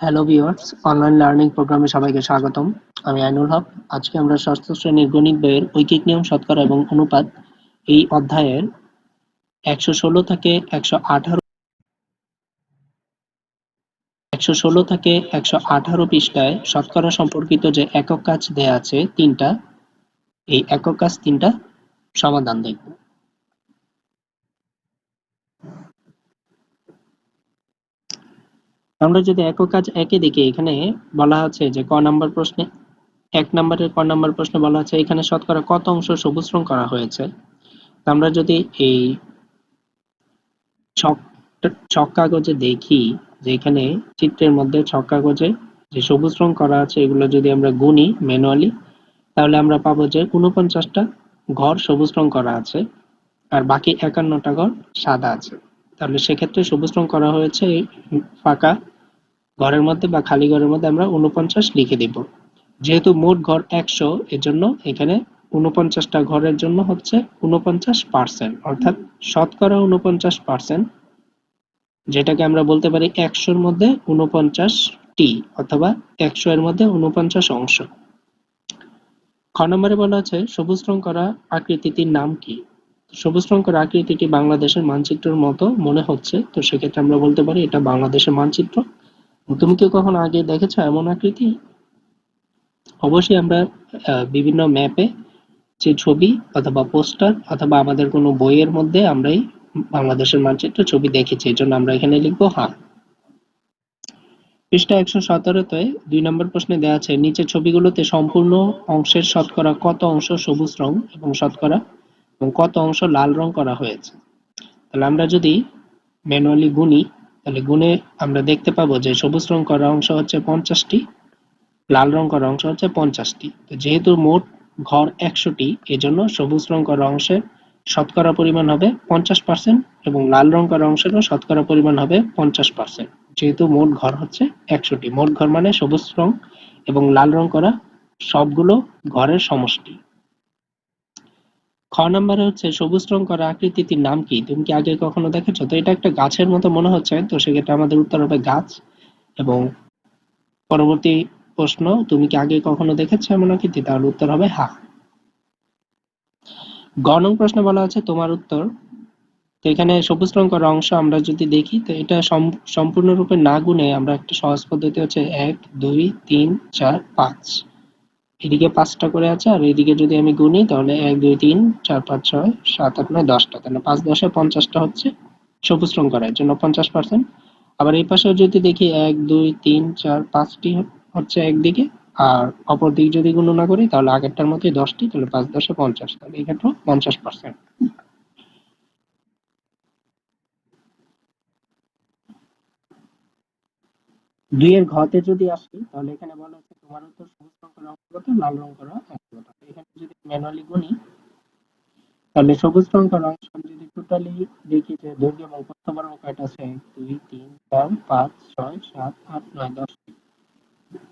Hello viewers online learning প্রোগ্রামে সবাইকে স্বাগতম। আমি আইনুল হক। আজকে আমরা ষষ্ঠ শ্রেণির গণিত বইয়ের ঐকিক নিয়ম, শতকরা এবং অনুপাত এই অধ্যায়ের একশো ষোলো থেকে একশো আঠারো একশো ষোলো থেকে একশো আঠারো পৃষ্ঠায় শতকরা সম্পর্কিত যে একক কাজ দেয়া আছে তিনটা, এই একক কাজ তিনটা সমাধান দেখব। আমরা যদি একক কাজ একে দেখি এখানে বলা আছে যে ক নাম্বার প্রশ্নে, এক নম্বরের ক নাম্বার প্রশ্নে বলা আছে এখানে শতকরা কত অংশ সবুজ রং করা হয়েছে। আমরা যদি এই ছক ছক কাগজে দেখি যে এখানে চিত্রের মধ্যে ছক কাগজে যে সবুজ রং করা আছে, এগুলো যদি আমরা গুনি ম্যানুয়ালি, তাহলে আমরা পাবো যে উনপঞ্চাশটা ঘর সবুজ রং করা আছে আর বাকি একান্নটা ঘর সাদা আছে। তাহলে সেক্ষেত্রে সবুজ রং করা হয়েছে ফাঁকা ঘরের মধ্যে বা খালি ঘরের মধ্যে আমরা উনপঞ্চাশ লিখে দিব। যেহেতু মোট ঘর একশো, এজন্য এখানে উনপঞ্চাশটা ঘরের জন্য হচ্ছে উনপঞ্চাশ পার্সেন্ট, অর্থাৎ শতকরা উনপঞ্চাশ পার্সেন্ট, যেটাকে আমরা বলতে পারি একশোর মধ্যে উনপঞ্চাশ টি অথবা একশো এর মধ্যে উনপঞ্চাশ অংশ। খ নম্বরে বলা আছে, সবুজ রং করা আকৃতিটির নাম কি? সবুজ রং করা আকৃতিটি বাংলাদেশের মানচিত্রের মতো মনে হচ্ছে, তো সেক্ষেত্রে আমরা বলতে পারি এটা বাংলাদেশের মানচিত্র। তুমি কি কখনো আগে দেখেছ এমন আকৃতি? অবশ্যই আমরা বিভিন্ন ম্যাপে যে ছবি অথবা পোস্টার অথবা আমাদের কোনো বইয়ের মধ্যে আমরা এই বাংলাদেশের মানচিত্র ছবি দেখেছি এই জন্য আমরা এখানে লিখব হ্যাঁ পৃষ্ঠা একশো সতেরোতে দুই নম্বর প্রশ্নে দেওয়া আছে নিচের ছবিগুলোতে সম্পূর্ণ অংশের শতকরা কত অংশ সবুজ রং এবং শতকরা এবং কত অংশ লাল রং করা হয়েছে? তাহলে আমরা যদি ম্যানুয়ালি গুনি তাহলে গুণে আমরা দেখতে পাবো যে সবুজ রং করা অংশ হচ্ছে পঞ্চাশটি, লাল রং করা অংশ হচ্ছে পঞ্চাশটি। তো যেহেতু মোট ঘর একশোটি, এজন্য সবুজ রং করা অংশের শতকরা পরিমাণ হবে পঞ্চাশ পার্সেন্ট এবং লাল রং করা অংশেরও শতকরা পরিমাণ হবে পঞ্চাশ পার্সেন্ট যেহেতু মোট ঘর হচ্ছে একশোটি, মোট ঘর মানে সবুজ রং এবং লাল রং করা সবগুলো ঘরের সমষ্টি। খ নম্বরে হচ্ছে সবুজ রং করা আকৃতিটির নাম কি? তুমি কি আগে কখনো দেখেছ? তো এটা একটা গাছের মতো মনে হচ্ছে। তো সেক্ষেত্রে আমাদের উত্তর হবে গাছ। এবং পরবর্তী প্রশ্ন, তুমি কি আগে কখনো দেখেছ এমন আকৃতি? তাহলে উত্তর হবে হা। গ নং প্রশ্নে বলা আছে তোমার উত্তর। তো এখানে সবুজ রং করা অংশ আমরা যদি দেখি, তো এটা সম্পূর্ণরূপে না গুনে আমরা একটা সহজ পদ্ধতি হচ্ছে এক, দুই, তিন, চার, পাঁচ। এদিকে পাঁচটা করে আছে, আর এদিকে যদি আমি গুনি, তাহলে এক, দুই, তিন, চার, পাঁচ, ছয়, সাত, আট, নয়, দশটা। তাহলে পাঁচ দশে পঞ্চাশটা হচ্ছে সবুজ রং করার জন্য পঞ্চাশ পার্সেন্ট আবার এই পাশেও যদি দেখি এক, দুই, তিন, চার, পাঁচটি হচ্ছে একদিকে, আর অপর দিক যদি গণনা করি, তাহলে আগেরটার মতোই দশটি, তাহলে পাঁচ দশে পঞ্চাশ, তাহলে এই ক্ষেত্রে পঞ্চাশ পার্সেন্ট দুইয়ের ঘতে যদি আসি, তাহলে এখানে বলা হচ্ছে তোমার উত্তর সবুজ অঙ্কগত লাল রং করা অঙ্কগত এখানে যদি ম্যানুয়ালি গুনি, তাহলে সবুজ রং করা অংশ যদি টোটালি দেখি যে দৈর্ঘ্য এবং প্রস্থ কয়টা আছে? দুই, তিন, চার, পাঁচ, ছয়, সাত, আট, নয়, দশ।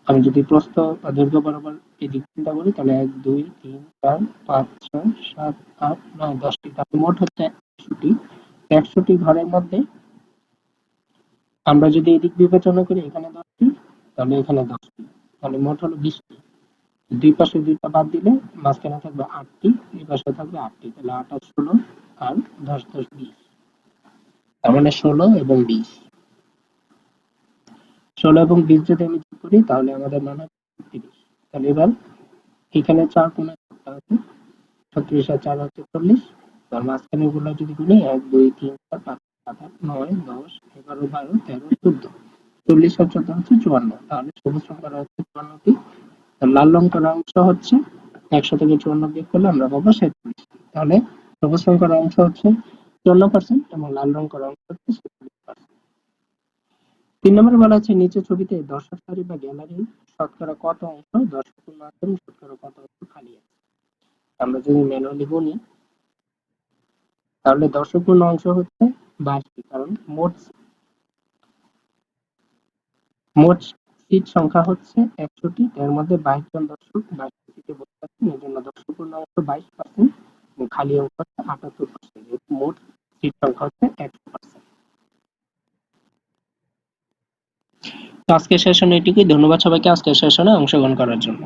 আমি যদি প্রস্থ বা দৈর্ঘ্য বরাবর এই দিক চিন্তা করি তাহলে এক, দুই, তিন, চার, পাঁচ, ছয়, সাত, আট, নয় দশটি তাহলে মোট হচ্ছে একশোটি একশোটি ঘরের মধ্যে আমরা যদি এদিক বিবেচনা করি, এখানে দশটি, তাহলে এখানে দশটি। তাহলে মোট হলো বিশটি। দুই পাশে দুইটা বাদ দিলে মাঝখানে থাকবে আটটি, এই পাশে থাকবে আটটি। তাহলে আট আর ষোলো আর দশ দশ, বিশ। তার মানে ষোলো এবং বিশ। ষোলো এবং বিশ যদি আমি যোগ করি, তাহলে আমাদের মান হচ্ছে তিরিশ। তাহলে এবার এখানে চার কোণে আছে, ছত্রিশ আর চার হচ্ছে চল্লিশ। তার মাঝখানে গুলো যদি গুলি, এক, দুই, তিন, চার, পাঁচ, সাত, আট, নয়, দশ, এগারো, বারো, তেরো, চোদ্দ। চল্লিশ আর চোদ্দ হচ্ছে চুয়ান্ন। তাহলে সবুজ করা হচ্ছে চুয়ান্নটি লাল রং অংশ হচ্ছে একশো থেকে চুয়ান্ন বিয়োগ করলে আমরা পাবো সেচল্লিশ তাহলে সবুজ রং করা অংশ হচ্ছে চুয়ান্ন পার্সেন্ট এবং লাল রং করা অংশ হচ্ছে পার্সেন্ট তিন নম্বরে বলা আছে নিচে ছবিতে দর্শক সারি বা গ্যালারি শতকরা কত অংশ? দর্শকপূর্ণ আছে এবং শতকরা কত অংশ খালি আছে? আমরা যদি ম্যানুয়ালি গুনি তাহলে দর্শকপূর্ণ অংশ হচ্ছে বাইশটি, কারণ মোট মোট সিট সংখ্যা হচ্ছে একশোটি। এর মধ্যে বাইশ জন দর্শক বাইশটি সিটে বসে আছেন। এই জন্য দর্শক অংশ বাইশ পার্সেন্ট খালি অংশ হচ্ছে আটাত্তর পার্সেন্ট মোট সিট সংখ্যা হচ্ছে একশো পার্সেন্ট আজকের সেশন এটুকুই। ধন্যবাদ সবাইকে আজকের সেশনে অংশগ্রহণ করার জন্য।